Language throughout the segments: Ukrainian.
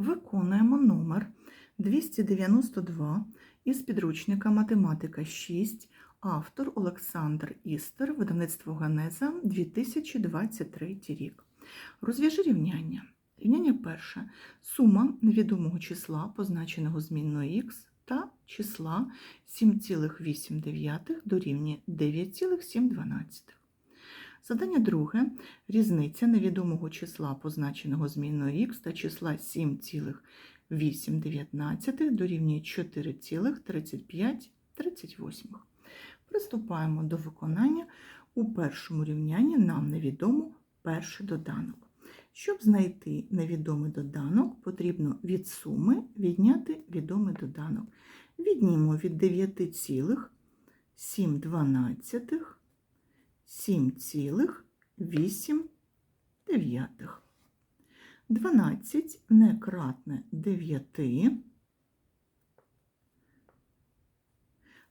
Виконуємо номер 292 із підручника Математика 6, автор Олександр Істер, видавництво Ганеза, 2023 рік. Розв'яжи рівняння. Рівняння перше. Сума невідомого числа, позначеного змінною х, та числа 7,8 дорівнює 9,7. Задання друге. Різниця невідомого числа, позначеного змінною х та числа 7,8 дорівнює 4,35. Приступаємо до виконання. У першому рівнянні нам невідомо перший доданок. Щоб знайти невідомий доданок, потрібно від суми відняти відомий доданок. Віднімо від 9,7 7,8. 12 не кратне 9.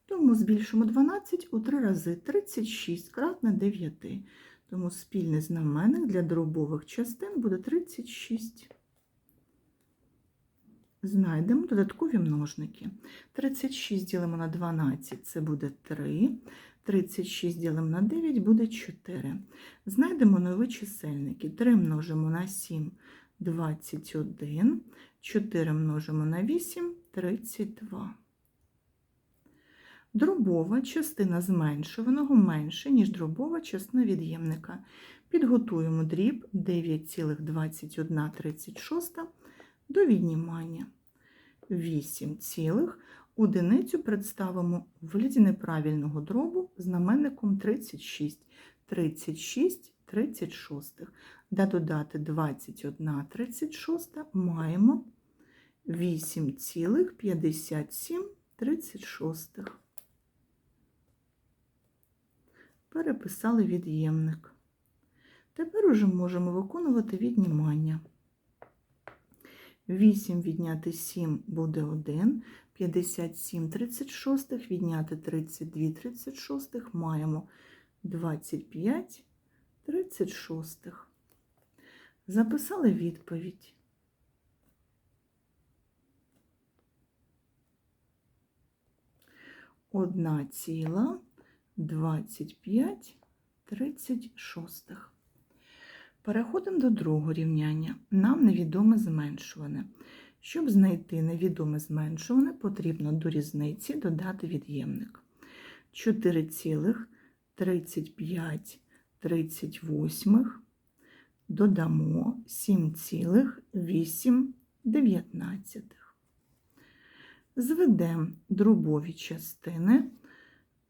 Тому збільшимо 12 у 3 рази 36 кратне 9. Тому спільний знаменник для дробових частин буде 36. Знайдемо додаткові множники. 36 ділимо на 12 це буде 3. 36 ділимо на 9 буде 4. Знайдемо нові чисельники. 3 множимо на 7 21, 4 множимо на 8 32. Дробова частина зменшуваного менше, ніж дробова частина від'ємника. Підготуємо дріб 9,2136 до віднімання. 8, цілих. Одиницю представимо в вигляді неправильного дробу знаменником 36. 36 36. Да додати 21 36 маємо 8,57 36. Переписали від'ємник. Тепер уже можемо виконувати віднімання. 8 відняти 7 буде 1, 57 36, відняти 32 36, маємо 25 36. Записали відповідь. Одна ціла 25 36. Переходимо до другого рівняння. Нам невідоме зменшуване. Щоб знайти невідоме зменшуване, потрібно до різниці додати від'ємник. 4,35 додамо 7,8. Зведемо дробові частини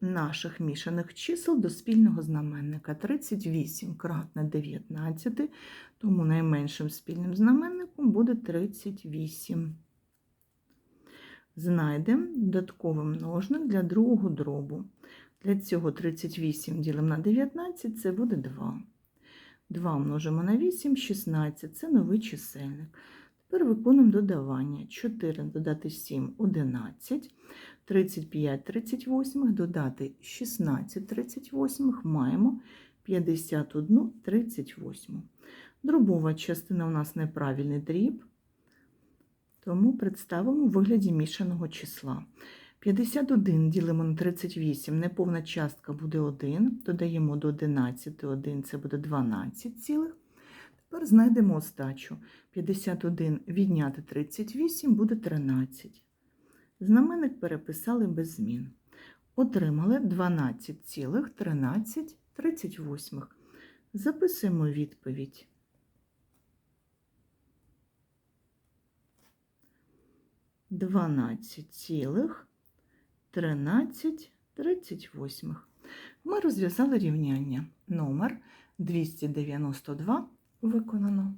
наших мішаних чисел до спільного знаменника 38 кратне 19, тому найменшим спільним знаменником буде 38. Знайдемо додатковий множник для другого дробу. Для цього 38 ділимо на 19, це буде 2. 2 множимо на 8, 16 це новий чисельник. Тепер виконуємо додавання. 4 додати 7 11. 35 38 додати 16 38 маємо 51 38. Дробова частина у нас неправильний дріб, тому представимо в вигляді мішаного числа. 51 ділимо на 38, неповна частка буде 1, додаємо до 11 1, це буде 12 цілих. Тепер знайдемо остачу. 51 відняти 38 буде 13. Знаменник переписали без змін. Отримали 12,1338. Записуємо відповідь. Дванадцять цілих тринадцять тридцять восьмих. Ми розв'язали рівняння. Номер 292 виконано.